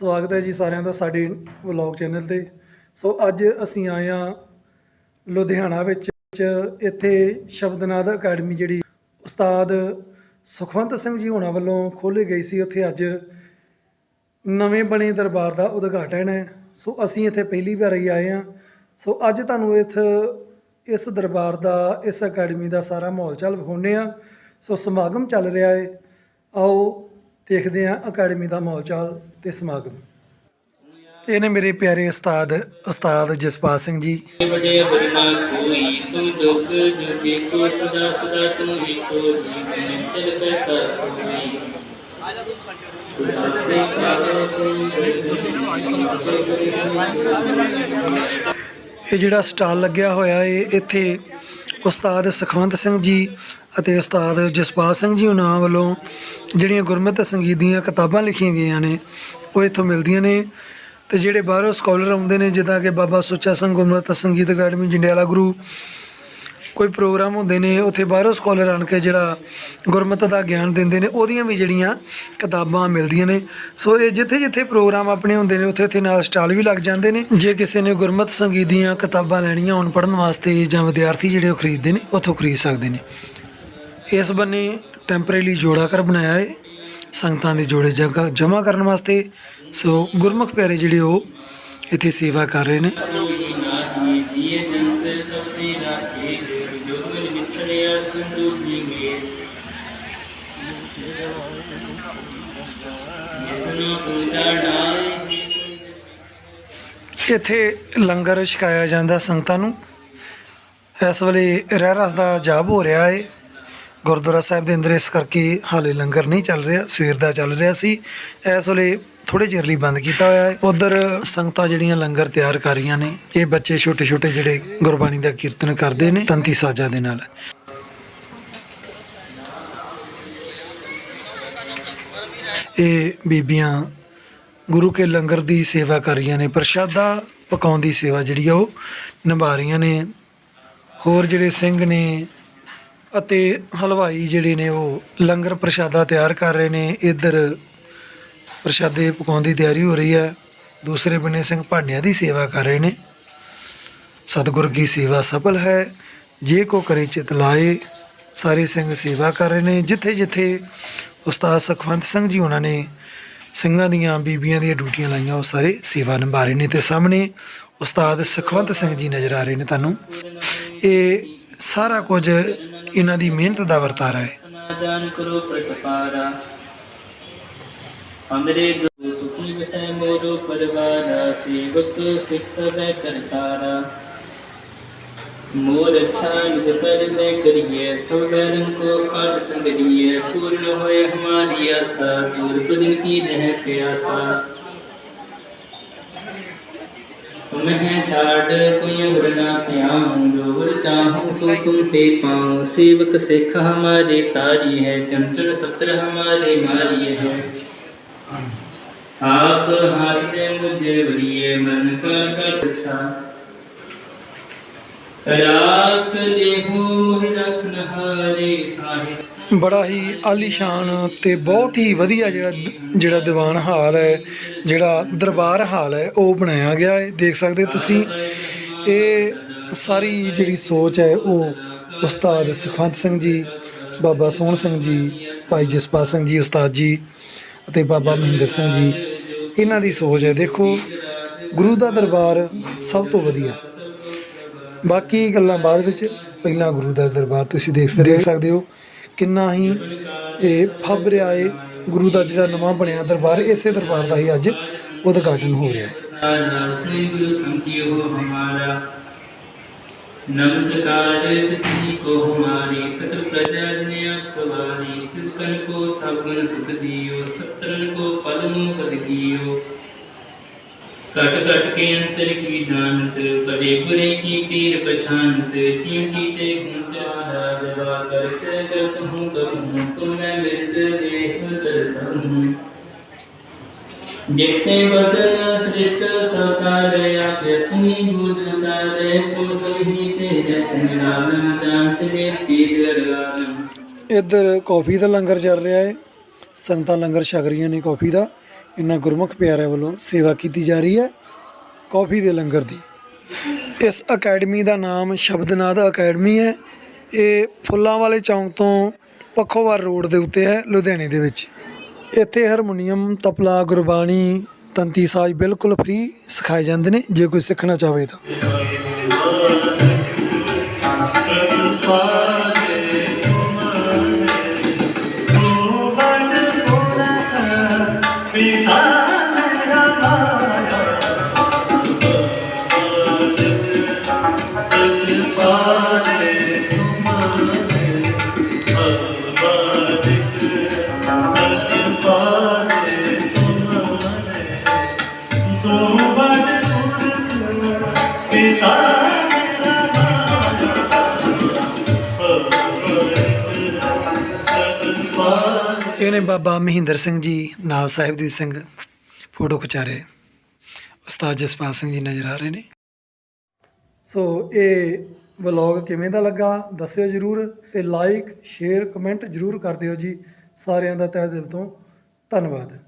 ਸਵਾਗਤ ਹੈ ਜੀ ਸਾਰਿਆਂ ਦਾ ਸਾਡੇ ਵਲੌਗ ਚੈਨਲ ਤੇ। ਸੋ ਅੱਜ ਅਸੀਂ ਆਏ ਹਾਂ ਲੁਧਿਆਣਾ ਵਿੱਚ ਇੱਥੇ ਸ਼ਬਦਨਾਦ ਅਕੈਡਮੀ ਜਿਹੜੀ ਉਸਤਾਦ ਸੁਖਵੰਤ ਸਿੰਘ ਜੀ ਹੋਣਾ ਵੱਲੋਂ ਖੋਲ੍ਹੀ ਗਈ ਸੀ। ਉੱਥੇ ਅੱਜ ਨਵੇਂ ਬਣੇ ਦਰਬਾਰ ਦਾ ਉਦਘਾਟਨ ਹੈ। ਸੋ ਅਸੀਂ ਇੱਥੇ ਪਹਿਲੀ ਵਾਰ ਹੀ ਆਏ ਹਾਂ। ਸੋ ਅੱਜ ਤੁਹਾਨੂੰ ਇਸ ਇਸ ਦਰਬਾਰ ਦਾ, ਇਸ ਅਕੈਡਮੀ ਦਾ ਸਾਰਾ ਮਾਹੌਲ ਚਾਲ ਵਿਖਾਉਂਦੇ ਆ ਸੋ ਸਮਾਗਮ ਚੱਲ ਰਿਹਾ ਹੈ। ਆਓ ਦੇਖਦੇ ਹਾਂ ਅਕੈਡਮੀ ਦਾ ਮਾਹੌਲ ਚਾਲ। ਤੇ ਸਮਾਗਮ। ਇਹ ਨੇ ਮੇਰੇ ਪਿਆਰੇ ਉਸਤਾਦ ਉਸਤਾਦ ਜਸਪਾਲ ਸਿੰਘ ਜੀ। ਬੜੇ ਬਰਨਾ ਕੋਈ ਤੂੰ ਜੁਗ ਜੁਗੇ ਕੋ ਸਦਾ ਸਦਾ ਤੂੰ ਹੀ ਕੋ ਹੀ ਮੈਂ ਚਲ ਕਰਤਾ ਸੋਈ। ਇਹ ਜਿਹੜਾ ਸਟਾਲ ਲੱਗਿਆ ਹੋਇਆ ਹੈ ਇੱਥੇ ਉਸਤਾਦ ਸੁਖਵੰਤ ਸਿੰਘ ਜੀ ਅਤੇ ਉਸਤਾਦ ਜਸਪਾਲ ਸਿੰਘ ਜੀ ਉਹਨਾਂ ਵੱਲੋਂ ਜਿਹੜੀਆਂ ਗੁਰਮਤਿ ਸੰਗੀਤ ਦੀਆਂ ਕਿਤਾਬਾਂ ਲਿਖੀਆਂ ਗਈਆਂ ਨੇ, ਉਹ ਇੱਥੋਂ ਮਿਲਦੀਆਂ ਨੇ ਤੇ ਜਿਹੜੇ ਬਾਹਰੋਂ ਸਕਾਲਰ ਆਉਂਦੇ ਨੇ, ਜਿੱਦਾਂ ਕਿ ਬਾਬਾ ਸੁੱਚਾ ਸਿੰਘ ਗੁਰਮਤਿ ਸੰਗੀਤ ਅਕੈਡਮੀ, ਜੰਡਿਆਲਾ ਗੁਰੂ, ਕੋਈ ਪ੍ਰੋਗਰਾਮ ਹੁੰਦੇ ਨੇ, ਉੱਥੇ ਬਾਹਰੋਂ ਸਕਾਲਰ ਆਣ ਕੇ ਜਿਹੜਾ ਗੁਰਮਤਿ ਦਾ ਗਿਆਨ ਦਿੰਦੇ ਨੇ, ਉਹਦੀਆਂ ਵੀ ਜਿਹੜੀਆਂ ਕਿਤਾਬਾਂ ਮਿਲਦੀਆਂ ਨੇ। ਸੋ ਇਹ ਜਿੱਥੇ ਜਿੱਥੇ ਪ੍ਰੋਗਰਾਮ ਆਪਣੇ ਹੁੰਦੇ ਨੇ ਉੱਥੇ ਉੱਥੇ ਨਾਲ ਸਟਾਲ ਵੀ ਲੱਗ ਜਾਂਦੇ ਨੇ। ਜੇ ਕਿਸੇ ਨੇ ਗੁਰਮਤਿ ਸੰਗੀਤ ਦੀਆਂ ਕਿਤਾਬਾਂ ਲੈਣੀਆਂ ਹੋਣ ਪੜ੍ਹਨ ਵਾਸਤੇ ਜਾਂ ਵਿਦਿਆਰਥੀ ਜਿਹੜੇ ਉਹ ਖਰੀਦਦੇ ਨੇ, ਉੱਥੋਂ ਖਰੀਦ ਸਕਦੇ ਨੇ। ਇਸ ਬੰਨੇ ਟੈਂਪਰੇਰੀ ਜੋੜਾ ਕਰ ਬਣਾਇਆ ਹੈ ਸੰਗਤਾਂ ਦੇ ਜੋੜੇ ਜਗ੍ਹਾ ਜਮ੍ਹਾਂ ਕਰਨ ਵਾਸਤੇ। ਸੋ ਗੁਰਮੁਖ ਪਿਆਰੇ ਜਿਹੜੇ ਉਹ ਇੱਥੇ ਸੇਵਾ ਕਰ ਰਹੇ ਨੇ। ਇੱਥੇ ਲੰਗਰ ਛਕਾਇਆ ਜਾਂਦਾ ਸੰਗਤਾਂ ਨੂੰ। ਇਸ ਵੇਲੇ ਰਹਿ ਰਸ ਦਾ ਜਾਪ ਹੋ ਰਿਹਾ ਹੈ ਗੁਰਦੁਆਰਾ ਸਾਹਿਬ ਦੇ ਅੰਦਰ ਇਸ ਕਰਕੇ ਹਾਲੇ ਲੰਗਰ ਨਹੀਂ ਚੱਲ ਰਿਹਾ, ਸਵੇਰ ਦਾ ਚੱਲ ਰਿਹਾ ਸੀ। ਇਸ ਵੇਲੇ ਥੋੜੇ ਚਿਰ ਲਈ ਬੰਦ ਕੀਤਾ ਹੋਇਆ ਹੈ। ਉਧਰ ਸੰਗਤਾਂ ਜਿਹੜੀਆਂ ਲੰਗਰ ਤਿਆਰ ਕਰ ਰਹੀਆਂ ਨੇ, ਇਹ ਬੱਚੇ ਛੋਟੇ ਛੋਟੇ ਜਿਹੜੇ ਗੁਰਬਾਣੀ ਦਾ ਕੀਰਤਨ ਕਰਦੇ ਨੇ, ਤੰਤੀ ਸਾਜਾ ਦੇ ਨਾਲ। ਇਹ ਬੀਬੀਆਂ ਗੁਰੂ ਕੇ ਲੰਗਰ ਦੀ ਸੇਵਾ ਕਰ ਰਹੀਆਂ ਨੇ, ਪ੍ਰਸ਼ਾਦਾ ਪਕਾਉਣ ਦੀ ਸੇਵਾ ਜਿਹੜੀ ਆ ਉਹ ਨਿਭਾ ਰਹੀਆਂ ਨੇ। ਹੋਰ ਜਿਹੜੇ ਸਿੰਘ ਨੇ ਅਤੇ ਹਲਵਾਈ ਜਿਹੜੇ ਨੇ ਉਹ ਲੰਗਰ ਪ੍ਰਸ਼ਾਦਾ ਤਿਆਰ ਕਰ ਰਹੇ ਨੇ। ਇੱਧਰ ਪ੍ਰਸ਼ਾਦੇ ਪਕਾਉਣ ਦੀ ਤਿਆਰੀ ਹੋ ਰਹੀ ਹੈ। ਦੂਸਰੇ ਬੰਨੇ ਸਿੰਘ ਭਾਂਡਿਆਂ ਦੀ ਸੇਵਾ ਕਰ ਰਹੇ ਨੇ। ਸਤਿਗੁਰ ਕੀ ਸੇਵਾ ਸਫਲ ਹੈ? ਜੇ ਕੋ ਕਰੇ ਚਿਤ ਲਾਏ, ਸਾਰੇ ਸਿੰਘ ਸੇਵਾ ਕਰ ਰਹੇ ਨੇ। ਜਿੱਥੇ ਜਿੱਥੇ ਉਸਤਾਦ ਸੁਖਵੰਤ ਸਿੰਘ ਜੀ ਉਹਨਾਂ ਨੇ ਸਿੰਘਾਂ ਦੀਆਂ ਬੀਬੀਆਂ ਦੀਆਂ ਡਿਊਟੀਆਂ ਲਾਈਆਂ, ਉਹ ਸਾਰੇ ਸੇਵਾ ਨਿਭਾ ਰਹੇ ਨੇ ਤੇ ਸਾਹਮਣੇ ਉਸਤਾਦ ਸੁਖਵੰਤ ਸਿੰਘ ਜੀ ਨਜ਼ਰ ਆ ਰਹੇ ਨੇ ਤੁਹਾਨੂੰ। ਇਹ ਸਾਰਾ ਕੁਝ ਇਹਨਾਂ ਦੀ ਮਿਹਨਤ ਦਾ ਵਰਤਾਰਾ ਹੈ। ਸਮਾਦਾਨ ਕਰੋ ਪ੍ਰਤਪਾਰਾ। ਅੰਦਰੇ ਗੁਰੂ ਸੁਖੀ ਵਸੈ ਮੋਰੋ ਪਰਵਾਰਾ, ਸੇਵਕ ਸਿਖ ਸਭੈ ਕਰਤਾਰਾ। ਮੋਰ ਛਾਨ ਜਪਰ ਮੈਂ ਕਰੀਏ ਸੰਵਰਨ ਕੋ ਅਟ ਸੰਗਰੀਏ ਪੂਰਨ ਹੋਏ ਹਮਾਰੀ ਆਸਾ ਦੁਰਪਦਨ ਕੀ ਰਹਿ ਪਿਆਸਾ। मैं छाड़ डोबर सो तुम ते सेवक सिख हमारे तारी है, चंचल सत्र हमारे मारी है। आप हाथ में मुझे बड़िए मन का कर अच्छा राख देहु मोहि हारे साहिब। ਬੜਾ ਹੀ ਆਲੀਸ਼ਾਨ ਤੇ ਬਹੁਤ ਹੀ ਵਧੀਆ ਜਿਹੜਾ ਜਿਹੜਾ ਦੀਵਾਨ ਹਾਲ ਹੈ, ਜਿਹੜਾ ਦਰਬਾਰ ਹਾਲ ਹੈ, ਉਹ ਬਣਾਇਆ ਗਿਆ ਹੈ। ਦੇਖ ਸਕਦੇ ਤੁਸੀਂ, ਇਹ ਸਾਰੀ ਜਿਹੜੀ ਸੋਚ ਹੈ, ਉਹ ਉਸਤਾਦ ਸੁਖਵੰਤ ਸਿੰਘ ਜੀ, ਬਾਬਾ ਸੋਹਣ ਸਿੰਘ ਜੀ, ਭਾਈ ਜਸਪਾਲ ਸਿੰਘ ਜੀ, ਉਸਤਾਦ ਜੀ ਅਤੇ ਬਾਬਾ ਮਹਿੰਦਰ ਸਿੰਘ ਜੀ, ਇਹਨਾਂ ਦੀ ਸੋਚ ਹੈ। ਦੇਖੋ, ਗੁਰੂ ਦਾ ਦਰਬਾਰ ਸਭ ਤੋਂ ਵਧੀਆ। ਬਾਕੀ ਗੱਲਾਂ ਬਾਅਦ ਵਿੱਚ, ਪਹਿਲਾਂ ਗੁਰੂ ਦਾ ਦਰਬਾਰ ਤੁਸੀਂ ਦੇਖ ਦੇਖ ਸਕਦੇ ਹੋ। ਕਿੰਨਾ ਹੀ ਇਹ ਫੱਬ ਰਿਹਾ ਹੈ ਗੁਰੂ ਦਾ ਜਿਹੜਾ ਨਵਾਂ ਬਣਿਆ ਦਰਬਾਰ ਇਸੇ ਦਰਬਾਰ ਦਾ ਹੀ ਅੱਜ ਉਦਘਾਟਨ ਹੋ ਰਿਹਾ ਹੈ नासने गुरु समझियो हमारा नमस्कार तस्मी को हमारी सकल प्रजा ने आप सवारी सिवकन को सागुन सुख दियो सत्रन को पलमो पद कियो कट कट के अंतर की दानत बड़े बुरे की पीर पछानत चींटी ते गुंतर आजाद वा कर कर करत हूँ करूँ तुम मैं मृत देह तरसन हूँ जितने बदन सृष्ट सतारे आप अपनी बूझ उतारे तो सभी तेरे निराल दान तेरे पीत गरगान ਇੱਧਰ ਕੌਫੀ ਦਾ ਲੰਗਰ ਚੱਲ ਰਿਹਾ ਹੈ ਸੰਗਤਾਂ ਲੰਗਰ ਛਕ ਰਹੀਆਂ ਨੇ ਕੌਫੀ ਦਾ ਇਹਨਾਂ ਗੁਰਮੁਖ ਪਿਆਰਿਆਂ ਵੱਲੋਂ ਸੇਵਾ ਕੀਤੀ ਜਾ ਰਹੀ ਹੈ ਕਾਫੀ ਦੇ ਲੰਗਰ ਦੀ ਇਸ ਅਕੈਡਮੀ ਦਾ ਨਾਮ ਸ਼ਬਦਨਾਦ ਅਕੈਡਮੀ ਹੈ ਇਹ ਫੁੱਲਾਂ ਵਾਲੇ ਚੌਂਕ ਤੋਂ ਪੱਖੋਵਾਰ ਰੋਡ ਦੇ ਉੱਤੇ ਹੈ, ਲੁਧਿਆਣੇ ਦੇ ਵਿੱਚ। ਇੱਥੇ ਹਾਰਮੋਨੀਅਮ, ਤਪਲਾ, ਗੁਰਬਾਣੀ, ਤੰਤੀ ਸਾਜ਼ ਬਿਲਕੁਲ ਫ੍ਰੀ ਸਿਖਾਏ ਜਾਂਦੇ ਨੇ, ਜੇ ਕੋਈ ਸਿੱਖਣਾ ਚਾਹਵੇ ਤਾਂ। ਇਹ ਨੇ ਬਾਬਾ ਮਹਿੰਦਰ ਸਿੰਘ ਜੀ, ਨਾਲ ਸਾਹਿਬਦੀਪ ਸਿੰਘ ਫੋਟੋ ਖਿਚਾ ਰਹੇ? ਉਸਤਾਦ ਜਸਪਾਲ ਸਿੰਘ ਜੀ ਨਜ਼ਰ ਆ ਰਹੇ ਨੇ। ਸੋ ਇਹ ਵਲੌਗ ਕਿਵੇਂ ਦਾ ਲੱਗਾ ਦੱਸਿਓ ਜਰੂਰ ਤੇ ਲਾਈਕ ਸ਼ੇਅਰ ਕਮੈਂਟ ਜਰੂਰ ਕਰ ਦਿਓ ਜੀ ਸਾਰਿਆਂ ਦਾ ਤਹਿ ਦਿਲ ਤੋਂ ਧੰਨਵਾਦ।